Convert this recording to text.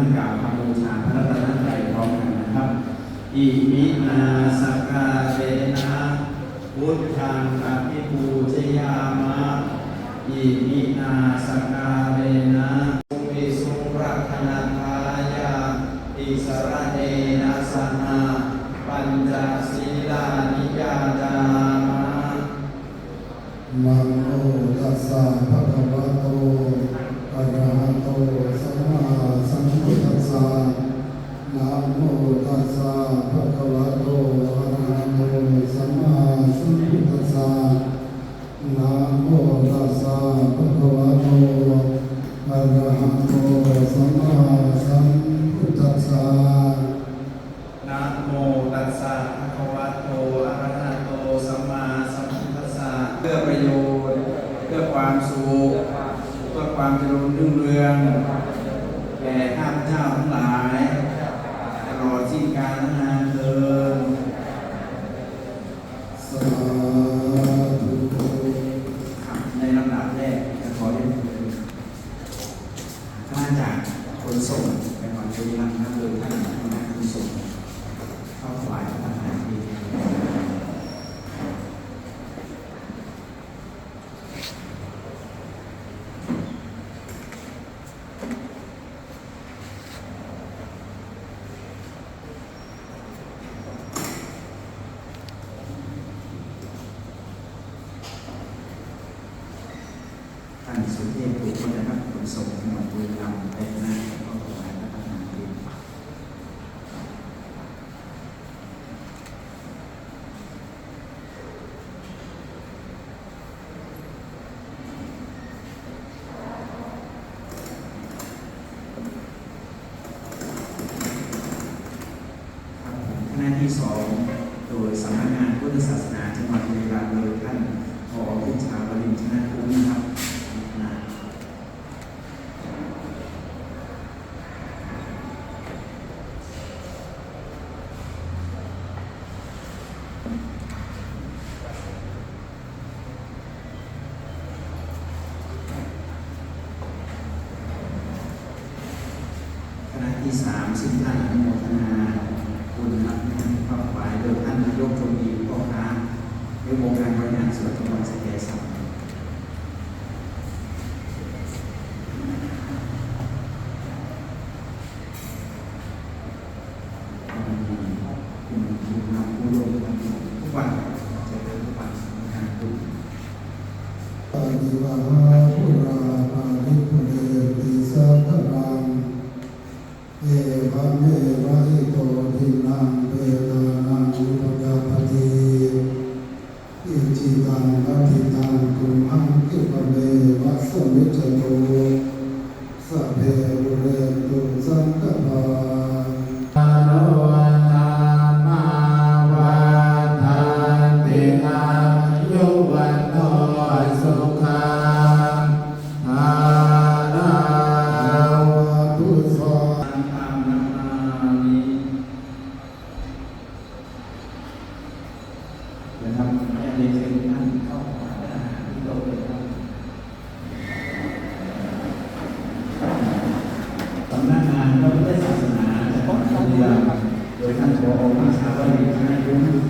านกราวคำบูชาพระรัตนตรัยพร้อมกันนะครับ อิมินาสกาเรนะพุทธังอภิปูชยามะอิมินาสกา ชน์เพื่อความสุขเพื่อความเจริญรุ่งเรืองแก่ข้าพเจ้าทั้งหลายตลอดสิ้นกาลนานเทินสาธุในลำดับแรกจะขอเรียนเชิญคณะจากขนส่งไปก่อนจะมีลำนับโดยท่านคณะขนส่งเข้าถวายพระทหารดี ท่านสุเทพถูกคนนะครับขนส่งจังหวัดบุรีรัมย์ไปนะก็ถวายพระทหารดีครับผมคณะที่สองโดยสำนักงานพุทธศาสนาจังหวัดบุรีรัมย์โดยท่านผอพิชาวรินชนะคุ้มนะครับคณะคณะ ที่สามซึ่งท่านอนุโมทนาคุณรับงานครอบครัวโดยท่านนายกชมรีพ่อค้าในายกองการบริหารส่วนจังหวัดสแก้วครับคุณคุณนำผู้ลงทุกวันจะเดินทุกวันงานคุณปานิานพระพุทธศาสนาจังหวัดบุรีรัมย์โดยท่านผอพิชาวรินทร์ชนะยุ้งและสามองค์การบริหารส่านตำบลสิเกฟาร์